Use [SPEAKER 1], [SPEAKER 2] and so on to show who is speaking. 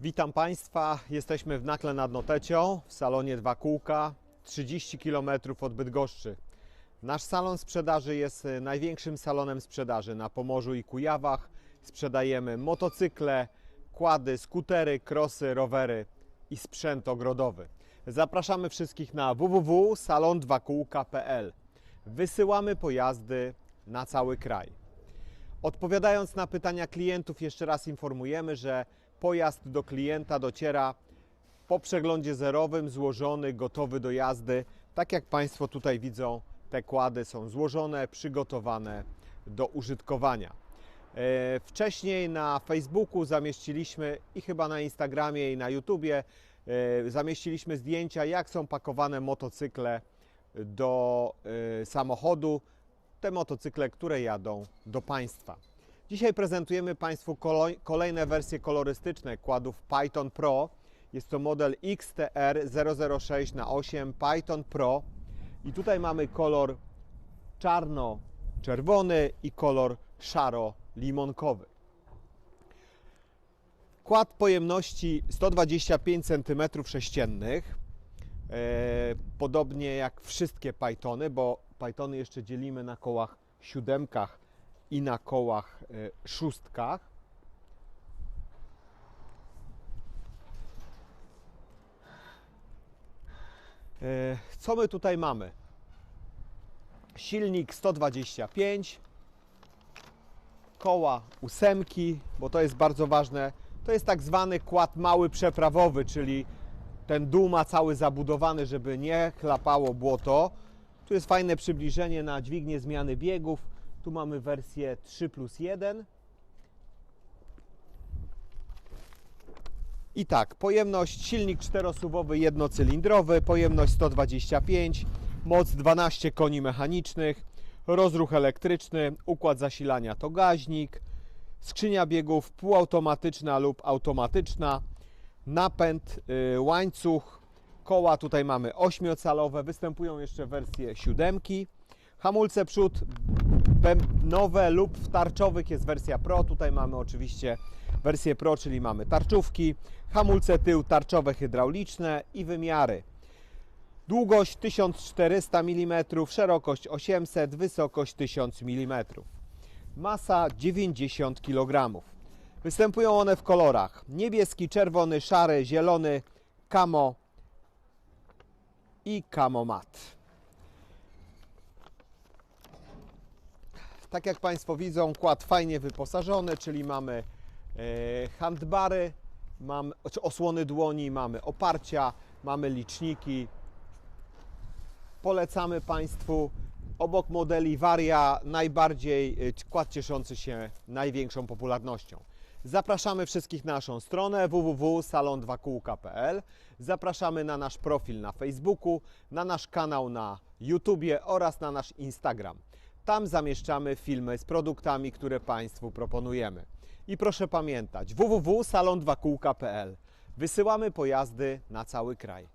[SPEAKER 1] Witam Państwa. Jesteśmy w Nakle nad Notecią w salonie Dwa Kółka, 30 km od Bydgoszczy. Nasz salon sprzedaży jest e, największym salonem sprzedaży na Pomorzu i Kujawach. Sprzedajemy motocykle, kłady, skutery, krosy, rowery i sprzęt ogrodowy. Zapraszamy wszystkich na www.salon2kółka.pl. Wysyłamy pojazdy na cały kraj. Odpowiadając na pytania klientów, jeszcze raz informujemy, że pojazd do klienta dociera po przeglądzie zerowym, złożony, gotowy do jazdy. Tak jak Państwo tutaj widzą, te kłady są złożone, przygotowane do użytkowania. E, Wcześniej na Facebooku zamieściliśmy i chyba na Instagramie i na YouTubie e, zamieściliśmy zdjęcia, jak są pakowane motocykle do e, samochodu te motocykle, które jadą do Państwa. Dzisiaj prezentujemy Państwu kolejne wersje kolorystyczne kładów Python Pro. Jest to model XTR 006 na 8 Python Pro i tutaj mamy kolor czarno-czerwony i kolor szaro-limonkowy. Kład pojemności 125 cm3, e, podobnie jak wszystkie Pythony, bo Pythony jeszcze dzielimy na kołach siódemkach i na kołach e, szóstkach. E, Co my tutaj mamy? Silnik 125, koła ósemki, bo to jest bardzo ważne. To jest tak zwany kład mały przeprawowy, czyli ten dół ma cały zabudowany, żeby nie chlapało błoto. Tu jest fajne przybliżenie na dźwignię zmiany biegów. Tu mamy wersję 3 plus 1. I tak, pojemność silnik czterosuwowy jednocylindrowy, pojemność 125, moc 12 koni mechanicznych, rozruch elektryczny, układ zasilania to gaźnik, skrzynia biegów półautomatyczna lub automatyczna, napęd, y, łańcuch, koła tutaj mamy ośmiocalowe, występują jeszcze wersje siódemki, hamulce przód bębnowe lub w tarczowych jest wersja Pro, tutaj mamy oczywiście wersję Pro, czyli mamy tarczówki, hamulce tył tarczowe hydrauliczne i wymiary. Długość 1400 mm, szerokość 800, wysokość 1000 mm. Masa 90 kg. Występują one w kolorach niebieski, czerwony, szary, zielony, kamo i kamo mat. Tak jak Państwo widzą, kład fajnie wyposażony, czyli mamy e, handbary, czy osłony dłoni, mamy oparcia, mamy liczniki. Polecamy Państwu obok modeli Varia najbardziej e, kład cieszący się największą popularnością. Zapraszamy wszystkich na naszą stronę www.salon2kółka.pl. Zapraszamy na nasz profil na Facebooku, na nasz kanał na YouTubie oraz na nasz Instagram. Tam zamieszczamy filmy z produktami, które Państwu proponujemy. I proszę pamiętać www.salon2kółka.pl. Wysyłamy pojazdy na cały kraj.